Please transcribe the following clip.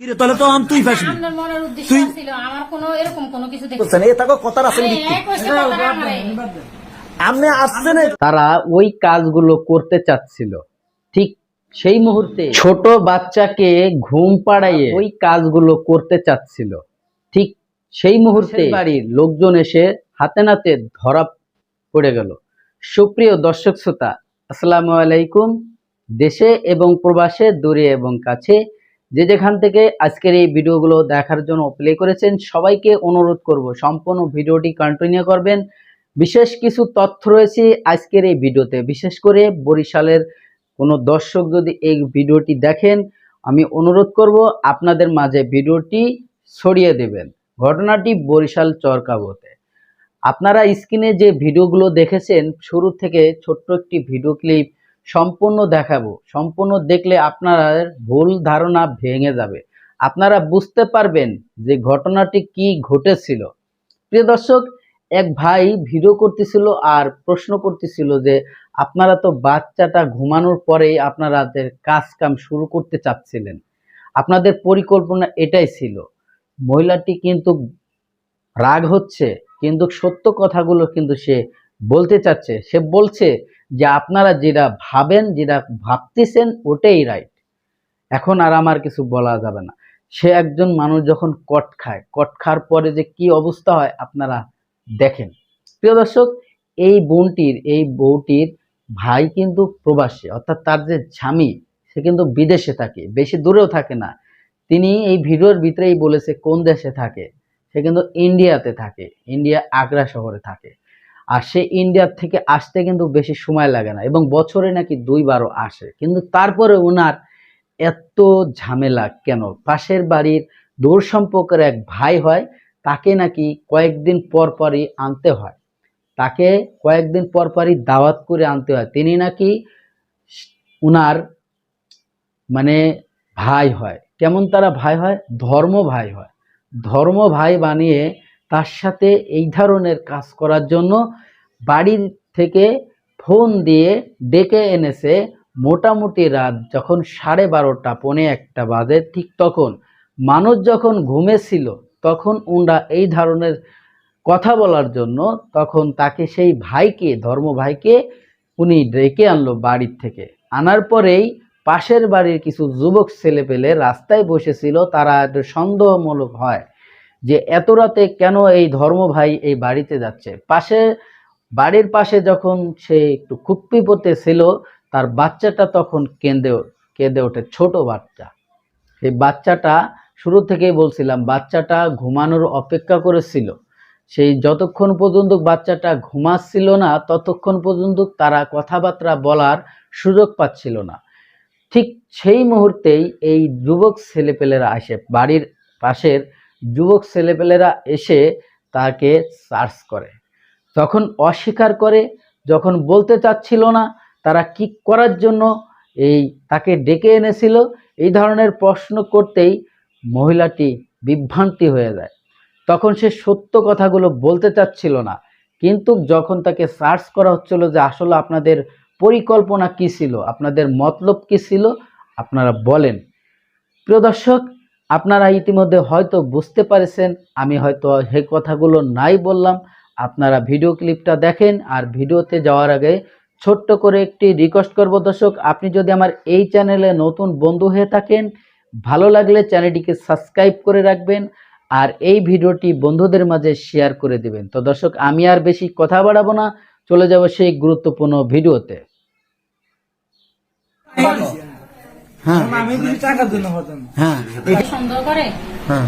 কিরে তাহলে তো আম তুই ফাঁসবি। আপনার মনের উদ্দেশ্য ছিল আমার কোনো এরকম কোনো কিছু দেখি বুঝছেন এ তাকে কথার আছে ভিত্তি। আপনি আসছেন তারা ওই কাজগুলো করতে চাচ্ছিল। ঠিক সেই মুহূর্তে ছোট বাচ্চাকে ঘুম পাড়াইয়ে ওই কাজগুলো করতে চাচ্ছিল। ঠিক সেই মুহূর্তে বাড়ির লোকজন এসে হাতে নাতে ধরা পড়ে গেল। সুপ্রিয় দর্শক শ্রোতা আসসালামু আলাইকুম। দেশে এবং প্রবাসে দূরে এবং কাছে যে যেখান থেকে আজকের এই ভিডিওগুলো দেখার জন্য প্লে করেছেন, সবাইকে অনুরোধ করব সম্পূর্ণ ভিডিওটি কন্টিনিউ করবেন। বিশেষ কিছু তথ্য রয়েছে আজকের এই ভিডিওতে। বিশেষ করে বরিশালের কোনো দর্শক যদি এই ভিডিওটি দেখেন, আমি অনুরোধ করব আপনাদের মাঝে ভিডিওটি ছড়িয়ে দেবেন। ঘটনাটি বরিশাল চরকাবতে। আপনারা স্ক্রিনে যে ভিডিওগুলো দেখেছেন, শুরু থেকে ছোট্ট একটি ভিডিও ক্লিপ সম্পূর্ণ দেখাবো। সম্পূর্ণ দেখলে আপনার ভুল ধারণা ভেঙে যাবে। আপনারা বুঝতে পারবেন যে ঘটনাটি কি ঘটেছিল। প্রিয় দর্শক, এক ভাই ভিডিও করতেছিল আর প্রশ্ন করতেছিল যে, আপনারা তো বাচ্চাটা ঘুমানোর পরেই আপনারাদের কাজ কাম শুরু করতে চাচ্ছিলেন। আপনাদের পরিকল্পনা এটাই ছিল। মহিলাটি কিন্তু রাগ হচ্ছে, কিন্তু সত্য কথাগুলো কিন্তু সে বলতে চাচ্ছে, সে বলছে যে আপনারা যেটা ভাবেন, যেটা ভাবতেছেন, ওটাই রাইট এখন আর আমার কিছু বলা যাবে না। সে একজন মানুষ যখন কট খায়, কট খাওয়ার পরে যে কি অবস্থা হয় আপনারা দেখেন। প্রিয় দর্শক, এই বোনটির, এই বউটির ভাই কিন্তু প্রবাসী, অর্থাৎ তার যে স্বামী, সে কিন্তু বিদেশে থাকে, বেশি দূরেও থাকে না। তিনি এই ভিডিওর ভিতরেই বলেছে কোন দেশে থাকে, সে কিন্তু ইন্ডিয়াতে থাকে, ইন্ডিয়া আগ্রা শহরে থাকে। আর সে ইন্ডিয়ার থেকে আসতে কিন্তু বেশি সময় লাগে না এবং বছরে নাকি দুইবারও আসে। কিন্তু তারপরে ওনার এত ঝামেলা কেন? পাশের বাড়ির দূর সম্পর্কের এক ভাই হয়, তাকে নাকি কয়েকদিন পর পরই আনতে হয়। তাকে কয়েকদিন পর পরই দাওয়াত করে আনতে হয়। তিনি নাকি উনার মানে ভাই হয়। কেমন তারা ভাই হয়? ধর্ম ভাই হয়। ধর্ম ভাই বানিয়ে তার সাথে এই ধরনের কাজ করার জন্য বাড়ির থেকে ফোন দিয়ে ডেকে এনেছে মোটামুটি রাত যখন সাড়ে বারোটা, পৌনে একটা বাজে ঠিক তখন। মানুষ যখন ঘুমেছিল তখন উনরা এই ধরনের কথা বলার জন্য তখন তাকে সেই ভাইকে, ধর্ম ভাইকে উনি ডেকে আনলো বাড়ির থেকে। আনার পরেই পাশের বাড়ির কিছু যুবক ছেলে পেলে রাস্তায় বসেছিল, তারা সন্দেহমূলক হয়। যে এত রাতে কেন এই ধর্ম ভাই এই বাড়িতে যাচ্ছে? পাশে, বাড়ির পাশে যখন সে একটু খুপ্পি পড়তে ছিল, তার বাচ্চাটা তখন কেঁদে কেঁদে ওঠে, ছোট বাচ্চা। সেই বাচ্চাটা, শুরু থেকেই বলছিলাম, বাচ্চাটা ঘুমানোর অপেক্ষা করেছিল। সেই যতক্ষণ পর্যন্ত বাচ্চাটা ঘুমাচ্ছিল না, ততক্ষণ পর্যন্ত তারা কথাবার্তা বলার সুযোগ পাচ্ছিল না। ঠিক সেই মুহূর্তেই এই যুবক ছেলেপেলেরা আসে, বাড়ির পাশের যুবক ছেলেপেলেরা এসে তাকে সার্চ করে। তখন অস্বীকার করে, যখন বলতে চাচ্ছিল না, তারা কি করার জন্য এই তাকে ডেকে এনেছিল, এই ধরনের প্রশ্ন করতেই মহিলাটি বিভ্রান্তি হয়ে যায়। তখন সে সত্য কথাগুলো বলতে চাচ্ছিল না, কিন্তু যখন তাকে সার্চ করা হচ্ছিল যে আসলে আপনাদের পরিকল্পনা কি ছিল, আপনাদের মতলব কি ছিল, আপনারা বলেন। প্রিয় দর্শক আপনারা ইতিমধ্যে হয়তো বুঝতে পারেছেন, আমি হয়তো সেই কথাগুলো নাই বললাম। আপনারা ভিডিও ক্লিপটা দেখেন আর ভিডিওতে যাওয়ার আগে ছোট্ট করে একটি রিকোয়েস্ট করব দর্শক, আপনি যদি আমার এই চ্যানেলে নতুন বন্ধু হয়ে থাকেন, ভালো লাগলে চ্যানেলটিকে সাবস্ক্রাইব করে রাখবেন আর এই ভিডিওটি বন্ধুদের মাঝে শেয়ার করে দিবেন। তো দর্শক, আমি আর বেশি কথা বাড়াবো না, চলে যাব সেই গুরুত্বপূর্ণ ভিডিওতে। হ্যাঁ। আমি টাকার জন্য হতাম হ্যাঁ। সন্দেহ করে? হ্যাঁ।